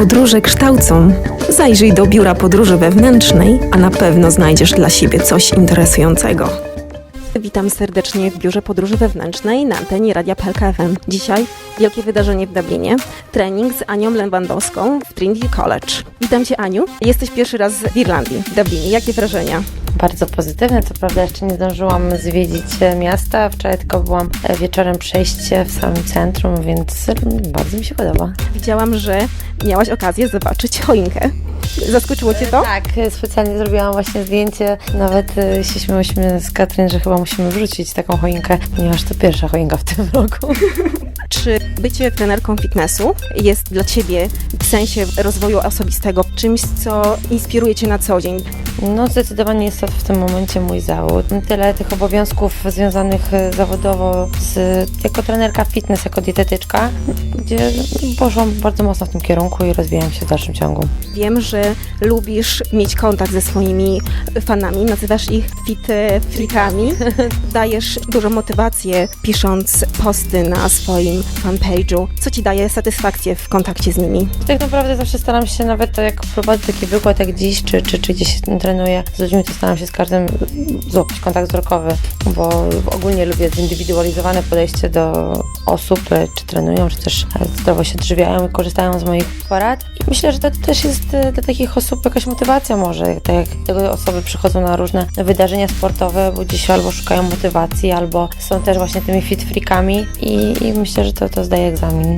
Podróże kształcą. Zajrzyj do biura podróży wewnętrznej, a na pewno znajdziesz dla siebie coś interesującego. Witam serdecznie w biurze podróży wewnętrznej na antenie Radia PLK FM. Dzisiaj wielkie wydarzenie w Dublinie. Trening z Anią Lewandowską w Trinity College. Witam Cię Aniu. Jesteś pierwszy raz w Irlandii, w Dublinie. Jakie wrażenia? Bardzo pozytywne, co prawda jeszcze nie zdążyłam zwiedzić e, miasta, wczoraj tylko byłam e, wieczorem przejście w samym centrum, więc mm, bardzo mi się podoba. Widziałam, że miałaś okazję zobaczyć choinkę. Zaskoczyło Cię to? Tak, e, specjalnie zrobiłam właśnie zdjęcie, nawet e, się śmiałyśmy z Katryn, że chyba musimy wrzucić taką choinkę, ponieważ to pierwsza choinka w tym roku. Czy bycie trenerką fitnessu jest dla Ciebie w sensie rozwoju osobistego czymś, co inspiruje Cię na co dzień? No zdecydowanie jest to w tym momencie mój zawód. Tyle tych obowiązków związanych e, zawodowo z, jako trenerka fitness, jako dietetyczka, gdzie poszłam bardzo mocno w tym kierunku i rozwijam się w dalszym ciągu. Wiem, że lubisz mieć kontakt ze swoimi fanami, nazywasz ich fit freakami. Dajesz dużo motywację pisząc posty na swoim fanpage'u. Co Ci daje satysfakcję w kontakcie z nimi? Tak naprawdę zawsze staram się, nawet to jak prowadzę taki wykład jak dziś, czy, czy, czy gdzieś trenuję z ludźmi, to staram się z każdym złapać kontakt wzrokowy, bo ogólnie lubię zindywidualizowane podejście do osób, które czy trenują, czy też zdrowo się odżywiają i korzystają z moich porad. I myślę, że to też jest e, dla takich osób jakaś motywacja może, tak jak tego osoby przychodzą na różne wydarzenia sportowe, bo gdzieś albo szukają motywacji, albo są też właśnie tymi fit freakami i, i myślę, że to, to zdaje egzamin.